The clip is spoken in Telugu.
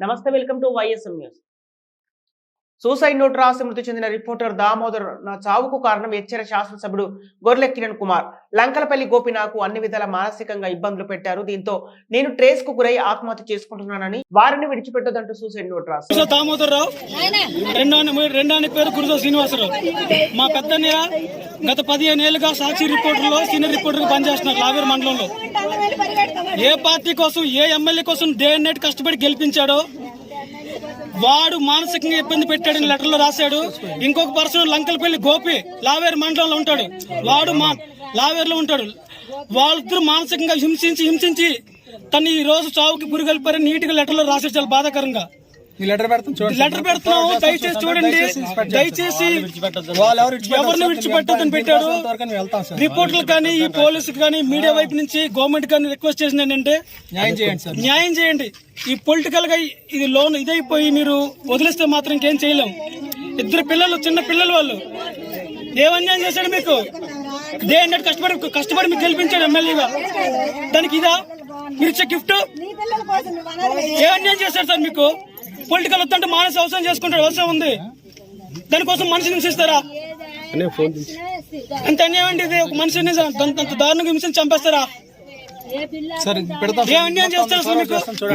నమస్తే welcome to YSM news suicide note రాసి మృతి చెందిన రిపోర్టర్ దామోదర్ నా చావుకు కారణం హెచ్చర శాసనసభ్యుడు గొర్రె కిరణ్ కుమార్. లంకలపల్లి గోపినాథ్ అన్ని విధాల మానసికంగా ఇబ్బందులు పెట్టారు. దీంతో నేను ట్రేస్కు గురై ఆత్మహత్య చేసుకుంటున్నానని వారిని విడిచిపెట్టదంటూ సూసైడ్ నోట్ రాసి గురుజా దామోదరరావు? రెండో పేరు గురుజా శ్రీనివాసరావు. మా పెద్దన్నయ్య గత పదిహేను ఏళ్ళుగా సాక్షి రిపోర్టర్లో సీనియర్ రిపోర్టర్గా పనిచేస్తున్నారు లావేరు మండలంలో. ఏ పార్టీ కోసం ఏ ఎమ్మెల్యే కోసం డే అండ్ నైట్ కష్టపడి గెలిపించాడో వాడు మానసికంగా ఇబ్బంది పెట్టాడని లెటర్లో రాశాడు. ఇంకొక పర్సన్ లంకలపల్లి గోపి లావేరు మండలంలో ఉంటాడు. వాడు మా లావేరులో ఉంటాడు. వాళ్ళిద్దరు మానసికంగా హింసించి హింసించి తను ఈ రోజు చావుకి పురిగలిపారని నీట్గా లెటర్లో రాశాడు. చాలా బాధాకరంగా. లెటర్ పెడుతున్నాము దయచేసి చూడండి దయచేసి ఎవరిని విడిచిపెట్టదని పెట్టాడు రిపోర్టర్లు కానీ ఈ పోలీసులు కానీ మీడియా వైపు నుంచి గవర్నమెంట్ కానీ రిక్వెస్ట్ చేసింది ఏంటంటే న్యాయం చేయండి సార్ న్యాయం చేయండి ఈ పొలిటికల్గా ఇది లోన్ ఇదైపోయి మీరు వదిలేస్తే మాత్రం ఇంకేం చేయలేం ఇద్దరు పిల్లలు చిన్న పిల్లలు వాళ్ళు ఏం అన్యాయం చేశాడు మీకు డే అన్నట్టు కష్టపడి కష్టపడి మీకు గెలిపించాడు ఎమ్మెల్యేగా దానికి ఇదా మీరు ఇచ్చే గిఫ్ట్ ఏ అన్యాయం చేశాడు సార్ మీకు పొలిటికల్ వద్దంటే మానసి అవసరం చేసుకుంటాడు అవసరం ఉంది. దానికోసం మనిషిని హింసిస్తారా? అంత అన్యాయం అండి ఇది? ఒక మనిషిని అంత దారుణంగా హింసని చంపేస్తారా? సార్ పెడతాం. ఏ అన్యాయం చేస్తారు అసలు మీకు? చూడండి.